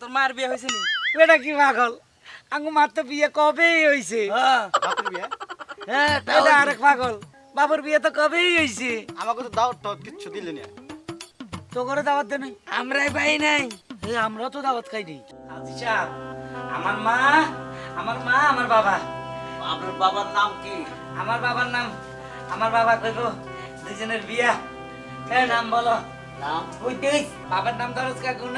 তোর মায়ের বিয়ে হয়েছে নি? এটা কি পাগল? আঙ্গু মার তো বিয়ে কবেই হয়েছে? বাপের বিয়ে? হ্যাঁ এটা আরেক পাগল। বাবুর বিয়ে তো কবেই হয়েছে? আমাকে তো দাওয়াত টাওয়াত কিচ্ছু দিলে না তো করে দাওয়াত দেন আমরাই পাই নাই। এ আমরা তো দাওয়াত খাইনি আজি সাহেব আমার মা আমার মা আমার বাবা। আপনার বাবার নাম কি? আমার বাবার নাম আমার বাবা কইব দুজনের বিয়া। এ নাম বলো। নাম? বুঝছিস বাবার নাম দরজ কা গুণ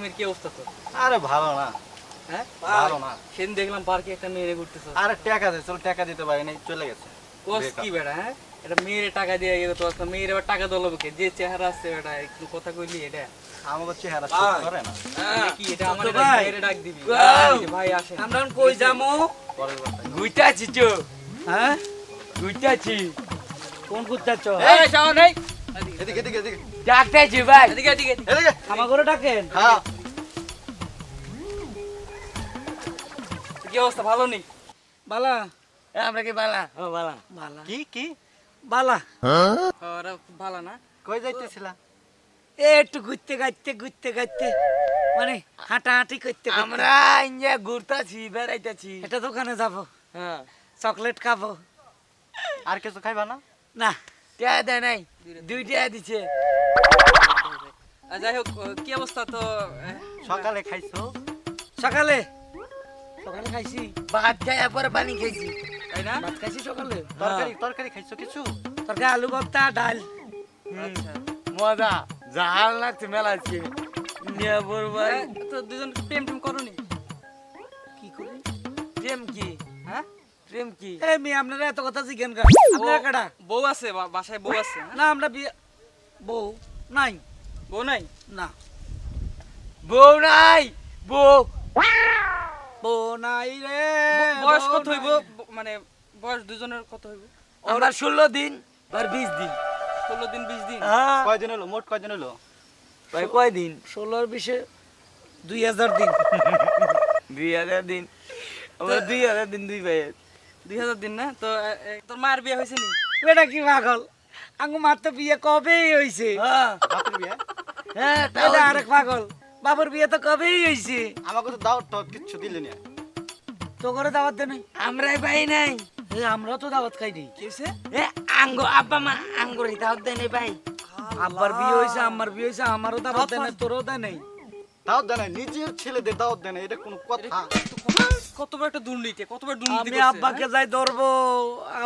প্রেমের কি অবস্থা তোর? আরে ভালো না। হ্যাঁ? ভালো না। সেদিন দেখলাম পার্কে একটা মেয়েরে ঘুরতেছ। আরে টাকা দে চল টাকা দিতে পারি নাই চলে গেছে। কোস কি বেটা হ্যাঁ? এটা মেয়েরে টাকা দিয়ে গেলে তো একটা মেয়ের আবার টাকা দলবে কে? যে চেহারা আছে বেটা একটু কথা কইলি এটা। আমাকে চেহারা ভাই। করে না। কি এটা আমার ছোট এটা ভাই। মেয়েরে ডাক দিবি। ভাই আসেন। আমরা কই যামু গুইতাছি তো। হ্যাঁ? গুইতাছি কোন কুত্তাছ এই শাওন এই। এদিকে এদিকে এদিকে। ডাকতেছি ভাই। এদিকে এদিকে এদিকে। আমার করে ডাকেন। হ্যাঁ। কি অবস্থা ভালো নেই বালা। আমরা কি বালা? ও বালা। বালা। কি কি? বালা। ওরা খুব না? কই যাইতেছিলা? এ একটু ঘুরতে গাইতে ঘুরতে গাইতে মানে হাঁটাহাঁটি করতে করতে। আমরা ঘুরতাছি বেড়াইতাছি। এটা দোকানে যাব। হ্যাঁ। চকলেট খাব। আর কিছু খাইবা না? না। দেয় নাই? দুই দিছে। যাই হোক কি অবস্থা তো? সকালে খাইছো? সকালে? সকালে খাইছি। ভাত খাই পরে পানি খাইছি। তাই না? ভাত খাইছি সকালে। তরকারি তরকারি খাইছো কিছু? তরকারি আলু ভর্তা ডাল। আচ্ছা। মজা। জাহাল লাগছে মেলা ভাই তো দুজন প্রেম টেম করনি? কি করি? প্রেম কি? হ্যাঁ প্রেম কি? এ মি আপনারা এত কথা জিজ্ঞেন কর আপনারা কাটা বউ আছে বাসায় বউ আছে হ্যাঁ? না আমরা বিয়ে বউ নাই। বউ নাই? না। বউ নাই? বউ বউ নাই রে বয়স কত হইব? মানে বয়স দুজনের কত হইব? আমরা ষোলো দিন আর বিশ দিন। ষোলো দিন বিশ দিন? হ্যাঁ। কয়দিন হলো? মোট কয়দিন হলো? ভাই কয় দিন? ষোলোর বিশে দুই হাজার দিন। দুই হাজার দিন। আমরা দুই হাজার দিন দুই ভাই দুই হাজার দিন না? তো এ, এ, তোর মায়ের বিয়ে হয়েছে নি? এটা কি পাগল? আঙ্গু মার তো বিয়ে কবেই হয়েছে? হ্যাঁ এটা আরেক পাগল। বাবুর বিয়ে তো কবেই হয়েছে? আমাকে তো দাওয়াত টাওয়াত কিচ্ছু দিলে না। তো করে দাওয়াত দেন আমরাই পাই নাই। এ আমরা তো দাওয়াত খাইনি কি হয়েছে? এ আঙ্গ আব্বা মা আঙ্গুর হিতাব দেয় নাই ভাই। আব্বার বিয়ে হয়েছে আমার বিয়ে হয়েছে আমারও দাওয়াত দেয় নাই তোরও দেয় নাই। দাওয়াত দেয় না নিজের ছেলেদের দাওয়াত দেয় না এটা কোনো কথা। একটা দুর্নীতি দুর্নীতি আমি করছে, আব্বাকে যাই ধরবো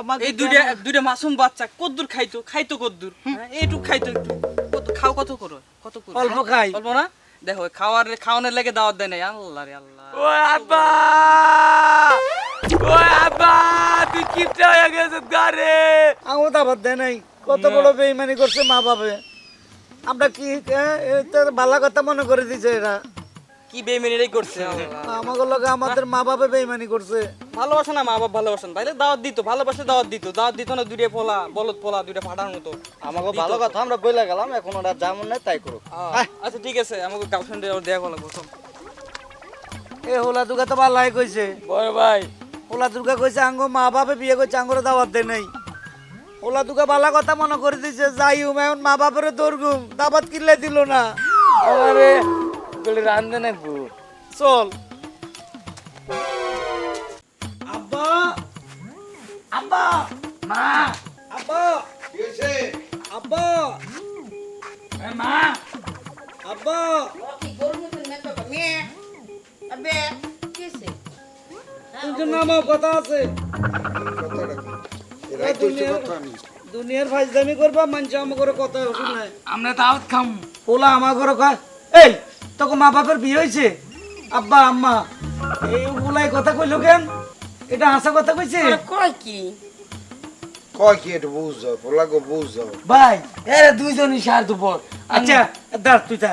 আমাকে এই দুইটা দুইটা মাসুম বাচ্চা কদ্দুর খাইতো খাইতো কদ্দুর। হ্যাঁ, এইটুক খাইতো একটু। কত খাও কত করো? কত করো? অল্প খাই। অল্প না? দেখো খাওয়ার খাওয়ানোর লেগে দাওয়াত দেয় নাই। আল্লাহ রে আল্লাহ। ও আব্বা! ও আব্বা তুই কিপটা হয়ে গেছিস গারে আমি দাওয়াত দেয় নাই। কত বড় বেইমানি করছে মা বাবা আমরা কি এ- এ তো ভালো কথা মনে করে দিছে এরা। কি বেমেনিরাই করছে। আমাকে লগে আমাদের মা বাবা বেইমানি করছে। ভালোবাসে না মা বাপ ভালোবাসেন। তাইলে দাওয়াত দিত ভালোবাসে দাওয়াত দিত। দাওয়াত দিত না দুইটা পোলা বলদ পোলা দুইটা ফাটার মতো। আমাকে ভালো কথা আমরা বইলা গেলাম এখন ওরা যেমন নেয় তাই করুক। আচ্ছা ঠিক আছে। আমাকে গার্লফ্রেন্ডে দেয়া লাগবো চল। এ হোলা দুর্গা তো ভালাই কইছে। বড় ভাই। হোলা দুর্গা কইছে আঙ্গ মা বাপে বিয়ে করছে আঙ্গরে দাওয়াত দেয় নাই। হোলা দুর্গা ভালো কথা মনে করে দিছে যাই হুম এখন মা বাপের দৌড়গুম দাবাত কিনলে দিল না। আমারে বলে রান্ধে না গো চল। আব্বা। আব্বা। মা। আব্বা। আব্বা। এ মা। আব্বা। তুমি নামাও কথা আছে। দুনিয়ার ফাইজদামি করবা মানুষ আমার করে কথা শুনে। আমরা খাম। ওলা আমার ঘরে কয় এই তোকে মা বাপের বিয়ে হয়েছে? আব্বা আম্মা এই কথা কইলো কেন? এটা হাসা কথা কইছে? কয় কি? কয় কি একটু বুঝ যাও পোলাগো বুঝ যাও ভাই এরা দুইজনই সার দুপুর। আচ্ছা দাঁড় তুই তা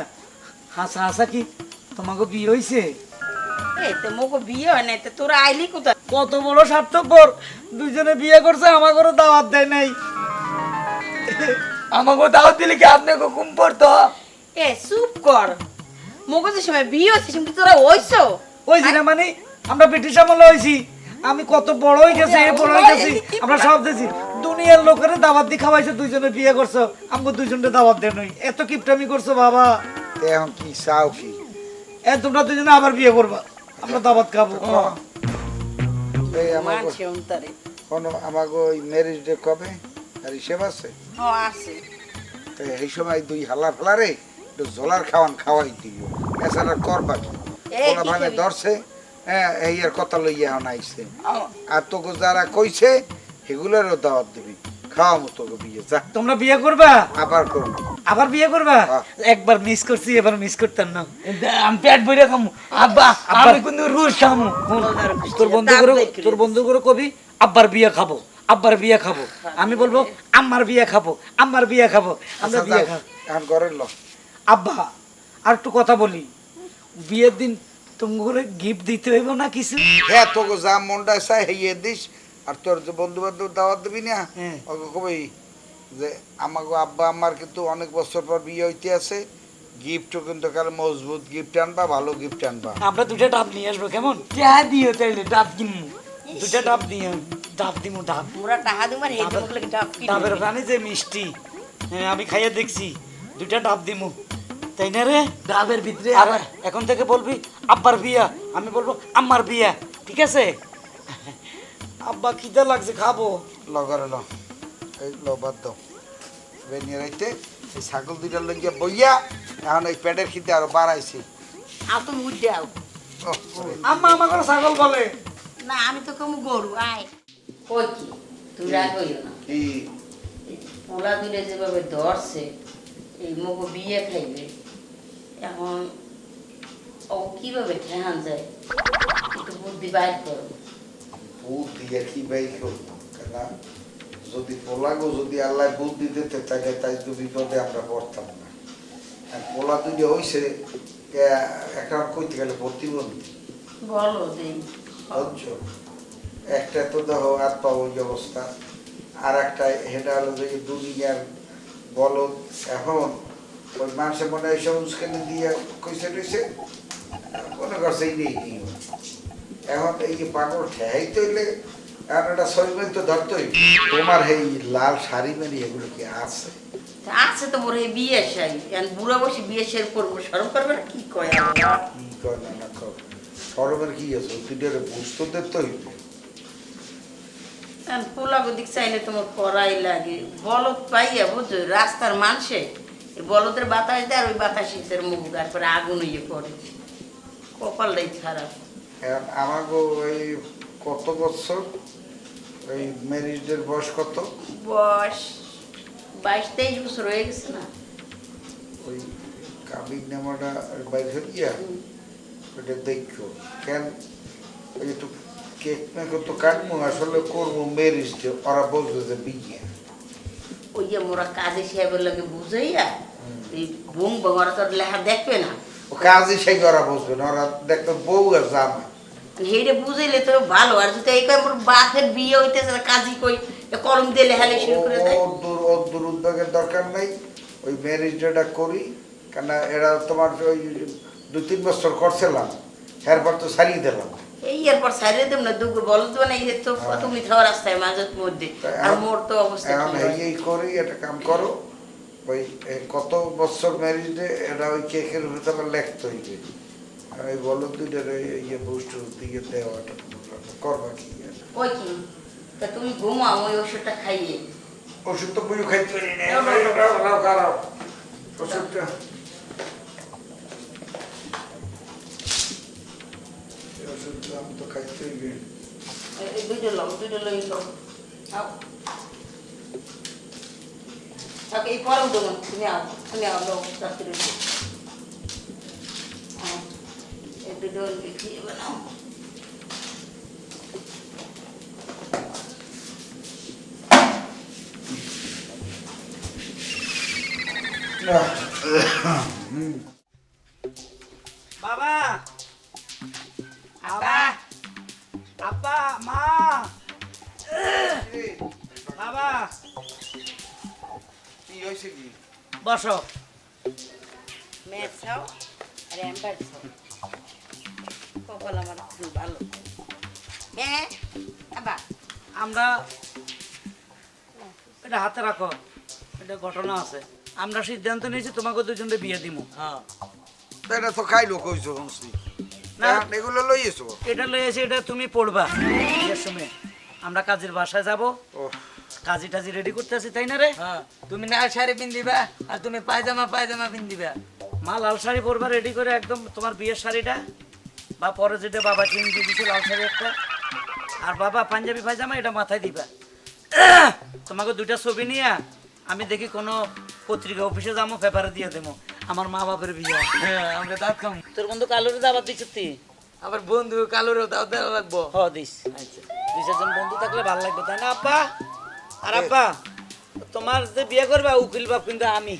হাসা হাসা কি? তোমাকে বিয়ে হয়েছে? এই মোকে বিয়ে হয় নাই তো তোরা আইলি কোথায়? কত বড় স্বার্থপর। দুইজনে বিয়ে করছে আমার দাওয়াত দেয় নাই। আমাকে দাওয়াত দিলে কি আপনাকে ঘুম পড়তো? এ চুপ কর। মোকে যে সময় বিয়ে হচ্ছে সেমনি তোরা হইছো? না মানে আমরা ব্রিটিশ আমলে হয়েছি আমি কত বড় হয়ে গেছি এ বড় হয়ে গেছি আমরা সব দিছি দুনিয়ার লোকের দাওয়াত দিয়ে খাওয়াইছে দুইজনে বিয়ে করছ। আমাকে দুইজনে দাওয়াত দেন এত কিপটামি করছ বাবা। এখন কি চাও কি? এ তোমরা দুজনে আবার বিয়ে করবা। আমরা দাওয়াত খাব। এই আমার মানছে অন্তরে। কোনো আমাকে ওই ম্যারেজ ডে কবে? আর হিসেব আছে? ও আছে। তো এই সময় দুই হালা ফেলারে একটু জোলার খাওয়ান খাওয়াই এছাড়া করবা কি? এই কোনো কি করবি? ধরছে হ্যাঁ এই এর কথা লইয়া এখন আইছে। আর তোকে যারা কইছে সেগুলোরও দাওয়াত দিবি। খাওয়া মতো বিয়ে যা। তোমরা বিয়ে করবা? আবার করব। আবার বিয়ে করবা। একবার মিস করছি এবার মিস করতাম না। আমি পেট ভরে খামু। আব্বা আমি কিন্তু রোজ খামু। তোর বন্ধু করে তোর বন্ধু করে কবি আব্বার বিয়ে খাব আব্বার বিয়ে খাব। আমি বলব আম্মার বিয়ে খাব আম্মার বিয়ে খাব আমরা আচ্ছা, বিয়ে খাব। এখন ঘরের লো। আব্বা আর একটু কথা বলি। বিয়ের দিন তুমি করে গিফট দিতে হইব না কিছু? হ্যাঁ তোকে যা মনটা চাই হেয়ে দিস। আর তোর যে বন্ধু বান্ধব দাওয়াত দিবি না হ্যাঁ। ওকে কবি যে আমাকে আব্বা আমার কিন্তু অনেক বছর পর বিয়ে হইতে আছে। গিফটও কিন্তু কাল মজবুত গিফট আনবা ভালো গিফট আনবা। আমরা দুটা ডাব নিয়ে আসব কেমন? যা দিও তাইলে ডাব কিনবো দুটা ডাব দিয়ে ডাব দিমু ডাব। মোরা টাহা দিমার হেড মুখ লাগে ডাব ডাবের পানি যে মিষ্টি। হ্যাঁ আমি খাইয়ে দেখছি। দুইটা ডাব দিমু। তাই না রে? ডাবের ভিতরে আর এখন থেকে বলবি আব্বার বিয়া। আমি বলব আম্মার বিয়া। ঠিক আছে? আব্বা খিদে লাগছে খাব। লগরে ল এই ল বাদ দাও। বেনিয়ে রাইতে এই ছাগল দুইটা লইয়া বইয়া এখন এই পেটের খিদে আরও বাড়াইছি। আর তুমি উঠ ওহ, আম্মা আমাকে ছাগল বলে। না আমি তো কমু গরু আয়। কই কি? তুই রাগ হইও না। পোলা দুলে যেভাবে ধরছে এই মুখ বিয়ে খাইবে এখন ও কীভাবে ঠেহান যায়? একটু বুদ্ধি বাইর করো। বুদ্ধি কি বাই করব যদি পোলাগো যদি আল্লাহ বুদ্ধি দিতে থাকে তাই তো বিপদে আমরা পড়তাম না। আর পোলা দুটো হইছে এ- একটা কইতে গেলে প্রতিবন্ধী বলো বুঝছ? একটা তো দেখো হাত পা ওই অবস্থা। আর একটা হেটা হলো যে দুনিয়ার বলদ। এখন ওই মানুষের মনে হয় সব উস্কানি দিয়ে কইছে টইছে মনে করছে এই নেই এখন এই যে পাগল ঠেহাই তৈলে তো ধরতই। তোমার এই লাল শাড়ি মারি এগুলো কি আছে? আছে তো মোর এই বিয়ে শাড়ি। বুড়া বসে বিয়ে শাড়ি করব সরম করবে না? কি কয় কি কয় না না কর সরমের কি আছে? বুঝতে হইবে পোলা দিক চাইলে তোমার করাই লাগে। বলদ পাইয়া বুঝছ রাস্তার মানুষে বলদের বাতাস দেয় আর ওই বাতাসের মুখ তারপরে আগুন ইয়ে করে। কপাল কপালটাই খারাপ। আমাকে ওই কত বছর? ম্যারিজের বয়স কত? বয়স বাইশ তেইশ বছর হয়ে গেছে না। ওই নামাটা হইয়া ওটা দেখো। কেন? ওই একটু কেক তো কাটবো আসলে করব ম্যারিজ ওরা বলতো যে বিয়ে। ওই যে মোরা কাজে সাহেবের লাগে বুঝাইয়া এই বুং বং ওরা তোর লেখা দেখবে না। ও কাজে সেই ওরা বসবে না ওরা দেখতো বউ আর জামা সেইটা বুঝাইলে তো ভালো। আর যদি এই কয় বাপের বিয়ে হইতেছে কাজী কই? কলম দিয়ে লেখালে শুরু করে দেয়। ওর দূর দূর উদ্যোগের দরকার নেই। ওই ম্যারেজ ডেটা করি কেন এরা তোমার ওই দু তিন বছর করছিলাম এরপর তো সারিয়ে দিলাম। এই এরপর সাইডে দেব না দুগো বলো তো না এই তো তুমি থাও রাস্তায় মাঝের মধ্যে। আর মোর তো অবস্থা এখন এই করি একটা কাম করো। ওই কত বছর ম্যারিজে এটা ওই কেকের তোমার লেখতে হইবে। আর ওই বলো দুইটার ওই ইয়ে বুস্ট দিয়ে দেওয়াটা করবা কি? ওই কি? তা তুমি ঘুমাও ওই ওষুধটা খাইয়ে। ওষুধ তো বুঝু খাইতে পারি না। খারাপ ওষুধটা। ওষুধটা আমি তো খাইতে দুইটা লও দুইটা লই লও। আও এই পরম তুমি আও তুমি আও লও রাত্রে। এই দুটো লিখিয়ে বানাও বাবা! আবা আব্বা মা! বাবা! কি হয়েছে কি? বসো। মেয়ে চাও আর এম্বার চাও। কপাল আমার খুব ভালো হ্যাঁ আমরা এটা হাতে রাখো। এটা ঘটনা আছে। আমরা সিদ্ধান্ত নিয়েছি তোমাকে বিয়ে দিব। হ্যাঁ। এটা তো খাইলো কইছো শুনছি। না। না এগুলো লই এসো। এটা লয়ে এসে এটা তুমি পড়বা। বিয়ের সময়। আমরা কাজের বাসায় যাব। ও কাজী টাজি রেডি করতে আছি তাই না রে? হ্যাঁ। তুমি লাল শাড়ি পিন্দিবা আর তুমি পায়জামা পায়জামা পিন্দিবা মা লাল শাড়ি পরবা রেডি করে একদম তোমার বিয়ের শাড়িটা। বা পরে যেটা বাবা কিনে দিয়ে দিচ্ছে লাল শাড়ি একটা। আর বাবা পাঞ্জাবি পায়জামা এটা মাথায় দিবা। তোমাকে দুইটা ছবি নিয়ে আমি দেখি কোনো পত্রিকা অফিসে যাব পেপারে দিয়ে দেবো। আমার মা বাপের বিয়ে। হ্যাঁ আমরা দাঁত খাম। তোর বন্ধু কালোরে দাবার দিচ্ছ তুই আবার বন্ধু কালোরও দাও দেওয়া লাগবো। হ দিস। আচ্ছা। দুই চারজন বন্ধু থাকলে ভালো লাগবে তাই না আব্বা? আর আব্বা তোমার যে বিয়ে করবে উকিল বাপ কিন্তু আমি।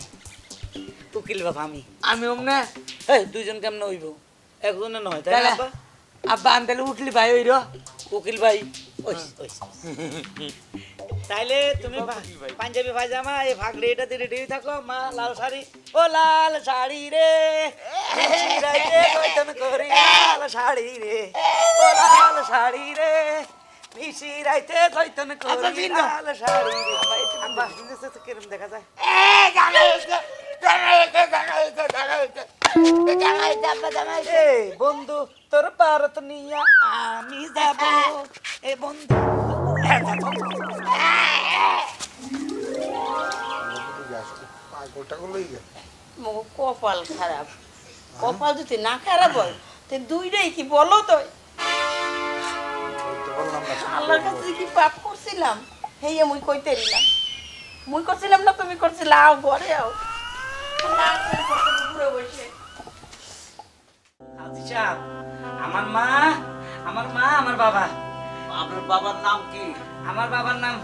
উকিল বাপ আমি। আমি অমনে? এই দুইজন কেমন হইব? একজনে নয় তাই আব্বা আব্বা আমি তাহলে উঠলি ভাই। ওই উকিল ভাই তাইলে তুমি পাঞ্জাবি পায়জামা এই ফাগড়ি এটা দিয়ে রেডি থাকো মা লাল শাড়ি। ও লাল শাড়ি রে। করি লাল শাড়ি রে। ও লাল শাড়ি রে। মিশি রাইতে কইতন করি লাল শাড়ি রে। আব্বা কিরম দেখা যায়? বন্ধু, তোর পারত নিয়া আমি যাব। এ বন্ধু কপাল খারাপ। কপাল যদি না খারাপ হয়, তো দুইটাই কি বলো তো? আল্লাহর কাছে কি পাপ করছিলাম? হেই মুই কইতে মুই করছিলাম না, তুমি করছিলে, আও ঘরে আও। আমার মা আমার মা আমার বাবা আপনার বাবার নাম কি আমার বাবার নাম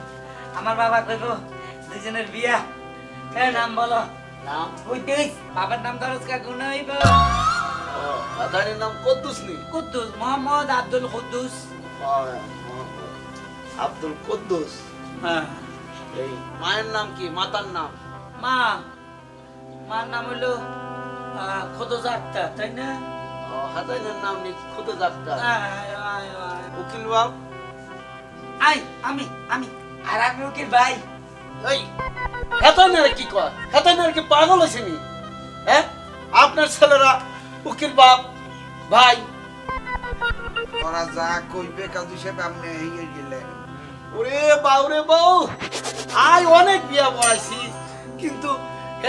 আমার বাবা কইব দুজনের বিয়া এ নাম বলো নাম কইতেই বাবার নাম দরজ কা গুণ হইব আদানির নাম কদ্দুস নি কুদ্দুস মোহাম্মদ আব্দুল কুদ্দুস আব্দুল কদ্দুস। হ্যাঁ। এই মায়ের নাম কি? মাতার নাম? মা। মার নাম হইল খোদজা আক্তার তাই না? হাজাইনের নাম। উকিল আই আমি আমি। আর আমি উকিল ভাই। এই হেতাইনের কি কয়? হেতাইনের কি পাগল হয়েছে নি? হ্যাঁ? আপনার ছেলেরা উকিল বাপ ভাই। ওরা যা কইবে কাজু সাহেব আপনি হইয়ে গেলে ওরে বাউরে বউ আই অনেক বিয়া পড়াইছি কিন্তু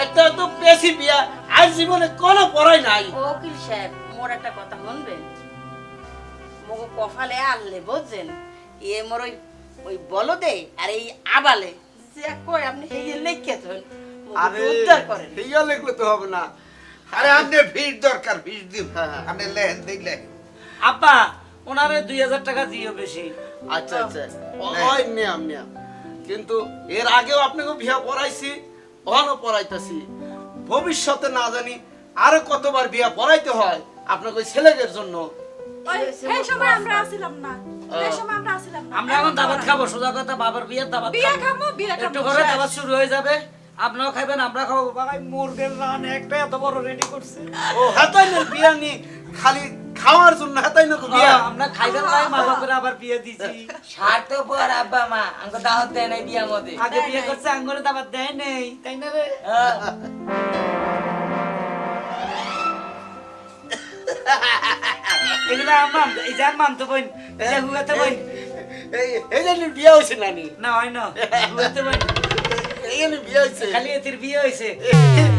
একটা তো বেশি বিয়া আজ জীবনে কোনো পড়াই নাই। ও উকিল সাহেব মোর একটা কথা শুনবেন মগো কপালে আনলে বুঝছেন এ মোর ওই ওই বলদে আর এই আবালে যে কই আপনি হেই লেখকে থন আরে উদ্ধার করেন। ইয়া লিখলে তো হবে না। আরে আপনি ভিড় দরকার ভিড় দিন। আপনি লেহেন দেখলেন আব্বা ওনারে দুই হাজার টাকা দিও বেশি। আচ্ছা আচ্ছা। ওই নিয়ম নিয়ম। কিন্তু এর আগেও আপনাকে বিয়া পড়াইছি। অহনও পড়াইতেছি। ভবিষ্যতে না জানি আরও কতবার বিয়া পড়াইতে হয় আপনাকে ওই ছেলেদের জন্য। সময় আমরা আসিলাম না। সেই সময় আমরা আসিলাম না। আমরা এখন দাবাত খাব সোজা কথা বাবার বিয়ের দাবাত বিয়ে খাব। খাব বিয়ে খাব একটু করে। দাবাত শুরু হয়ে যাবে। আপনারাও খাইবেন আমরা খাব। ভাই মুরগের রান একটা এত বড় রেডি করছে। ও হেতাইনের বিয়া নি খালি খাওয়ার জন্য হেতাইনের বিয়া। হ্যাঁ, আমরা খাইবেন তাই মা বাপের আবার বিয়ে দিছি। স্বার্থপর আব্বা মা আমাকে দাওয়াত দেয় নাই বিয়া মধ্যে। আগে বিয়ে করছে আঙ্গুরে দাবাত দেয় নেই তাই না রে? হ্যাঁ। এগুলো আমার এই যে মানতো বোন এই যে হুয়াতে বোন এই এই জন্য বিয়া হয়েছে নানি। না হয় না। হুয়াতে বোন এই জন্য বিয়া হয়েছে খালি এতির বিয়ে হয়েছে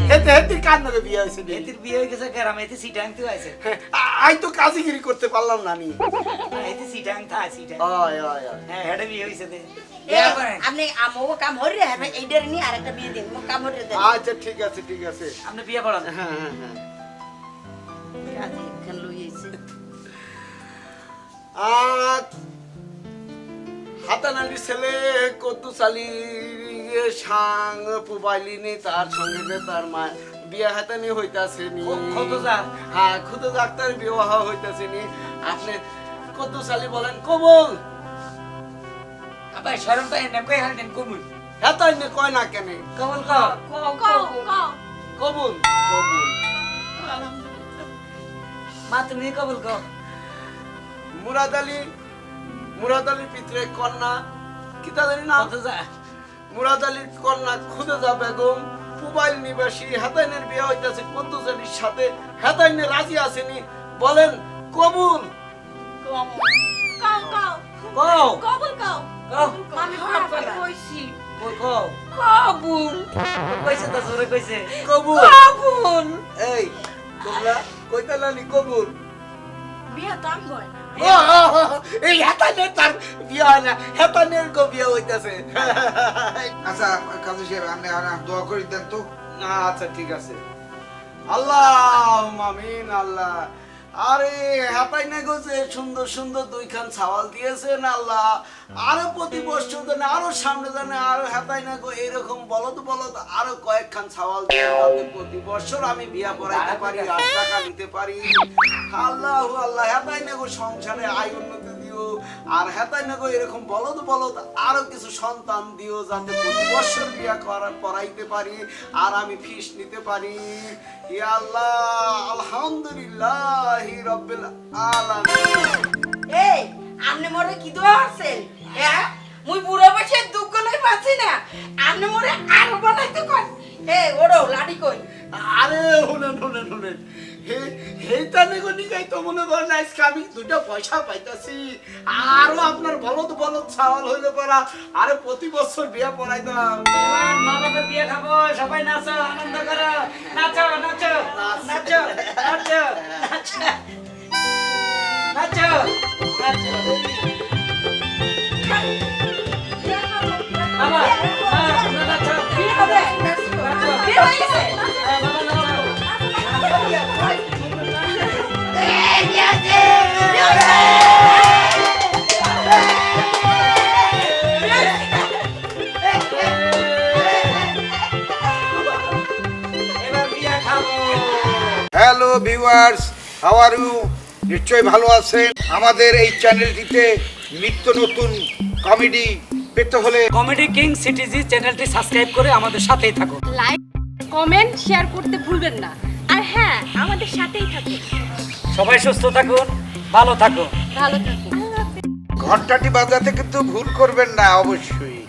হেতে হেতে কান্নাকে বিয়া হয়েছে নি। এতির বিয়ে গেছে গ্রাম এতে সিটাং তো আছে আই তো কাজীগিরি করতে পারলাম নানি এতে সিটাং থা সিটাং হয় হেডে বিয়ে হয়েছে দে আপনি আমগো কাম হরি হ্যাঁ এইটার নিয়ে আরেকটা বিয়ে দিন মো কাম হরি দেন আচ্ছা ঠিক আছে ঠিক আছে আপনি বিয়ে পড়ান হ্যাঁ হ্যাঁ হ্যাঁ হাতানালি ছেলে কদ্দু চালি সাং পুবাইলিনি তার সঙ্গে তার মা বিয়া হাতানি হইতাছে নি। খোদজা? হ্যাঁ খুদ ডাক্তার বিবাহ হইতাছে নি। আপনি কদ্দু চালি বলেন কবল? আব্বা শরম পাই না কই হাল দেন নে কয় না কেনে? কবল ক কও কও কবুল কবুল। মা তুমি কবল ক মুরাদ আলী মুরাদ আলীর পিতরে কন্যা। কি তাদের নাম মুরাদ আলীর কন্যা খুদেজা বেগম। মোবাইল নিবাসী হেতাইনের বিয়ে হইতেছে কুদ্দুস আলীর সাথে। হেতাইনে রাজি আসেনি। বলেন কবুল? কবুল। এই তোমরা কইতালানি কবুল? বিয়া তো আমি হয় না ও, ও, ও, এই হেতাইনের তার বিয়ে হয় না হেতাইনের গো বিয়ে হইতাছে। আচ্ছা কাজী সাহেব আপনি আর দোয়া করে দেন তো। আচ্ছা ঠিক আছে। আল্লাহ মামিন আল্লাহ। আরে না গোছে সুন্দর সুন্দর দুইখান ছাওয়াল দিয়েছেন আল্লাহ। আরও প্রতি বছর জানে আরও সামনে জানে আরও হাতাই না গো এরকম বলদ বলদ আরও কয়েকখান ছাওয়াল দিয়ে প্রতি বছর আমি বিয়া পড়াইতে পারি আর টাকা নিতে পারি। আল্লাহ আল্লাহ হাতাই না গো সংসারে আয় উন্নতি আর হেতাই না গো, এরকম বলদ বলদ আরও কিছু সন্তান দিও যাতে প্রতি বছর বিয়া করা পড়াইতে পারি আর আমি ফিস নিতে পারি। আল্লাহ, আলহামদুলিল্লাহ রব্বিল আলামিন। এই, আপনি মরে কি দোয়া আছেন হ্যাঁ? মুই বুড়ো বসে দুঃখ লই পাচ্ছি না। আপনি মরে আরও বানাইতে কন এ ওড়ো লাডি কই? আরে শুনেন শুনেন শুনেন। হে- হেইটা নেগো নিগাই তো মনে করেন আজকে আমি দুইটা পয়সা পাইতাছি। আরও আপনার বলদ বলদ ছাওয়াল হইলে পারা। আরে প্রতি বছর বিয়া পড়াইতাম। মা বাবা বিয়ে খাব সবাই নাচো আনন্দ করো। নাচো নাচো নাচো নাচো নাচো। নাচো নাচো। বাবা হ্যাঁ, নাচো। বিয়ে হবে? Hello viewers how are you নিশ্চয়ই ভালো আছেন। আমাদের এই চ্যানেলটিতে নিত্য নতুন কমেডি পেতে হলে কমেডি কিং সিটিজি চ্যানেলটি সাবস্ক্রাইব করে আমাদের সাথেই থাকো লাইক কমেন্ট শেয়ার করতে ভুলবেন না। আর হ্যাঁ আমাদের সাথেই থাকুন। সবাই সুস্থ থাকুন ভালো থাকুন। ভালো থাকুন। ঘন্টাটি বাজাতে কিন্তু ভুল করবেন না অবশ্যই।